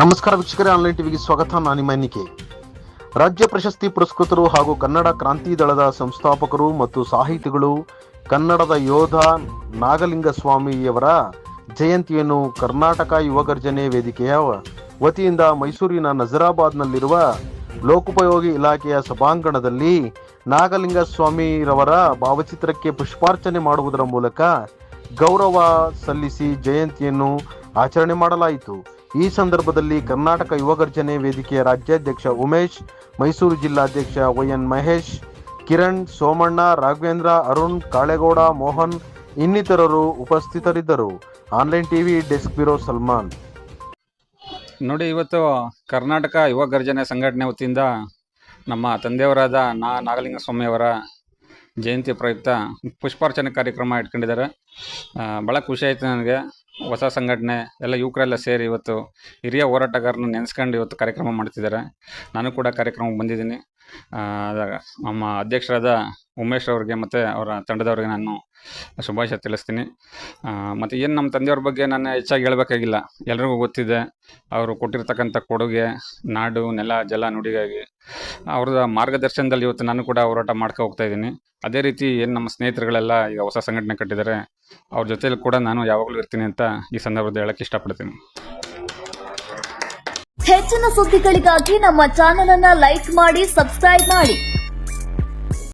ನಮಸ್ಕಾರ ವೀಕ್ಷಕರೇ ಆನ್ಲೈನ್ ಟಿವಿಗೆ ಸ್ವಾಗತ. ನಾನು ನಿಮ್ಮ ರಾಜ್ಯ ಪ್ರಶಸ್ತಿ ಪುರಸ್ಕೃತರು ಹಾಗೂ ಕನ್ನಡ ಕ್ರಾಂತಿ ದಳದ ಸಂಸ್ಥಾಪಕರು ಮತ್ತು ಸಾಹಿತಿಗಳು, ಕನ್ನಡದ ಯೋಧ ನಾಗಲಿಂಗ ಸ್ವಾಮಿಯವರ ಜಯಂತಿಯನ್ನು ಕರ್ನಾಟಕ ಯುವಗರ್ಜನೆ ವೇದಿಕೆಯ ವತಿಯಿಂದ ಮೈಸೂರಿನ ನಜರಾಬಾದ್ನಲ್ಲಿರುವ ಲೋಕೋಪಯೋಗಿ ಇಲಾಖೆಯ ಸಭಾಂಗಣದಲ್ಲಿ ನಾಗಲಿಂಗ ಸ್ವಾಮಿರವರ ಭಾವಚಿತ್ರಕ್ಕೆ ಪುಷ್ಪಾರ್ಚನೆ ಮಾಡುವುದರ ಮೂಲಕ ಗೌರವ ಸಲ್ಲಿಸಿ ಜಯಂತಿಯನ್ನು ಆಚರಣೆ ಮಾಡಲಾಯಿತು. ಈ ಸಂದರ್ಭದಲ್ಲಿ ಕರ್ನಾಟಕ ಯುವಗರ್ಜನೆ ವೇದಿಕೆಯ ರಾಜ್ಯಾಧ್ಯಕ್ಷ ಉಮೇಶ್, ಮೈಸೂರು ಜಿಲ್ಲಾಧ್ಯಕ್ಷ ವೈಎನ್ ಮಹೇಶ್, ಕಿರಣ್, ಸೋಮಣ್ಣ, ರಾಘವೇಂದ್ರ, ಅರುಣ್, ಕಾಳೇಗೌಡ, ಮೋಹನ್ ಇನ್ನಿತರರು ಉಪಸ್ಥಿತರಿದ್ದರು. Online TV desk bureau Salman. ನೋಡಿ, ಇವತ್ತು ಕರ್ನಾಟಕ ಯುವಗರ್ಜನೆ ಸಂಘಟನೆ ವತಿಯಿಂದ ನಮ್ಮ ತಂದೆಯವರಾದ ನಾ ನಾಗಲಿಂಗ ಸ್ವಾಮಿಯವರ ಜಯಂತಿ ಪ್ರಯುಕ್ತ ಪುಷ್ಪಾರ್ಚನೆ ಕಾರ್ಯಕ್ರಮ ಇಟ್ಕೊಂಡಿದ್ದಾರೆ. ಭಾಳ ಖುಷಿ ಆಯಿತು ನನಗೆ. ಹೊಸ ಸಂಘಟನೆ, ಎಲ್ಲ ಯುವಕರೆಲ್ಲ ಸೇರಿ ಇವತ್ತು ಹಿರಿಯ ಹೋರಾಟಗಾರನ ನೆನೆಸ್ಕೊಂಡು ಇವತ್ತು ಕಾರ್ಯಕ್ರಮ ಮಾಡ್ತಿದ್ದಾರೆ. ನಾನು ಕೂಡ ಕಾರ್ಯಕ್ರಮಕ್ಕೆ ಬಂದಿದ್ದೀನಿ. ನಮ್ಮ ಅಧ್ಯಕ್ಷರಾದ ಉಮೇಶ್ ಅವ್ರಿಗೆ ಮತ್ತು ಅವರ ತಂಡದವ್ರಿಗೆ ನಾನು ಶುಭಾಶಯ ತಿಳಿಸ್ತೀನಿ. ಮತ್ತು ಏನು ನಮ್ಮ ತಂದೆಯವ್ರ ಬಗ್ಗೆ ನಾನು ಹೆಚ್ಚಾಗಿ ಹೇಳಬೇಕಾಗಿಲ್ಲ. ಎಲ್ರಿಗೂ ಗೊತ್ತಿದೆ, ಅವರು ಕೊಟ್ಟಿರ್ತಕ್ಕಂಥ ಕೊಡುಗೆ, ನಾಡು, ನೆಲ, ಜಲ ನುಡಿಗಾಗಿ ಅವ್ರದ ಮಾರ್ಗದರ್ಶನದಲ್ಲಿ ಇವತ್ತು ನಾನು ಕೂಡ ಹೋರಾಟ ಮಾಡ್ಕೊ ಹೋಗ್ತಾ ಇದ್ದೀನಿ. ಅದೇ ರೀತಿ ಏನು ನಮ್ಮ ಸ್ನೇಹಿತರುಗಳೆಲ್ಲ ಈಗ ಹೊಸ ಸಂಘಟನೆ ಕಟ್ಟಿದ್ದಾರೆ, ಅವ್ರ ಜೊತೆಯಲ್ಲಿ ಕೂಡ ನಾನು ಯಾವಾಗಲೂ ಇರ್ತೀನಿ ಅಂತ ಈ ಸಂದರ್ಭದಲ್ಲಿ ಹೇಳಕ್ಕೆ ಇಷ್ಟಪಡ್ತೀನಿ. ಹೆಚ್ಚಿನ ಸುದ್ದಿಗಳಿಗಾಗಿ ನಮ್ಮ ಚಾನೆಲ್ ಅನ್ನ ಲೈಕ್ ಮಾಡಿ ಸಬ್ಸ್ಕ್ರೈಬ್ ಮಾಡಿ.